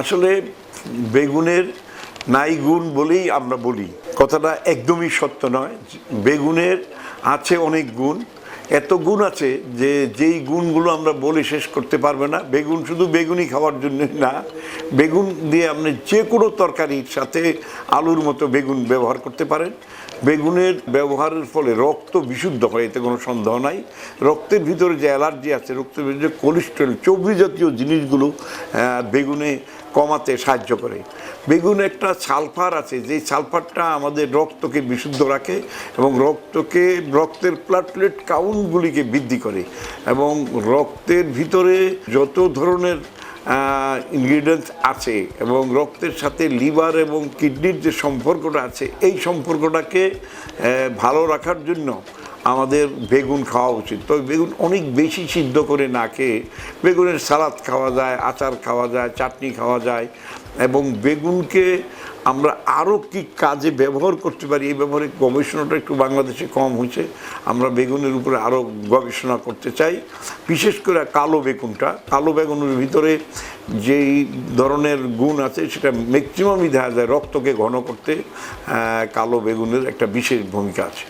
আসলে বেগুনের নাই গুণ বলেই আমরা বলি। কথাটা একদমই সত্য নয়। বেগুনের আছে অনেক গুণ। এত গুণ আছে যে যেই গুণগুলো আমরা বলে শেষ করতে পারবে না। বেগুন শুধু বেগুনই খাওয়ার জন্য না। বেগুন দিয়ে আপনি যে কোনো তরকারির সাথে আলুর মতো বেগুন ব্যবহার করতে পারেন। বেগুনের ব্যবহারের ফলে রক্ত বিশুদ্ধ হয়, এতে কোনো সন্দেহ নাই। রক্তের ভিতরে যে অ্যালার্জি আছে, রক্তের ভিতরে যে কোলেস্ট্রল চর্বি জাতীয় জিনিসগুলো বেগুনে কমাতে সাহায্য করে। বেগুন একটা সালফার আছে, যে সালফারটা আমাদের রক্তকে বিশুদ্ধ রাখে এবং রক্তকে, রক্তের প্লাটলেট কাউন্টগুলিকে বৃদ্ধি করে এবং রক্তের ভিতরে যত ধরনের ইনগ্রিডিয়েন্টস আছে এবং রক্তের সাথে লিভার এবং কিডনির যে সম্পর্কটা আছে, এই সম্পর্কটাকে ভালো রাখার জন্য আমাদের বেগুন খাওয়া উচিত। তবে বেগুন অনেক বেশি সিদ্ধ করে না খেয়ে বেগুনের সালাদ খাওয়া যায়, আচার খাওয়া যায়, চাটনি খাওয়া যায় এবং বেগুনকে আমরা আরও কি কাজে ব্যবহার করতে পারি? এই ব্যবহারে গবেষণাটা একটু বাংলাদেশে কম হয়েছে। আমরা বেগুনের উপরে আরও গবেষণা করতে চাই। বিশেষ করে কালো বেগুনটা। কালো বেগুনের ভিতরে যেই ধরনের গুণ আছে, সেটা ম্যাক্সিমামই দেখা যায় রক্তকে ঘন করতে কালো বেগুনের একটা বিশেষ ভূমিকা আছে।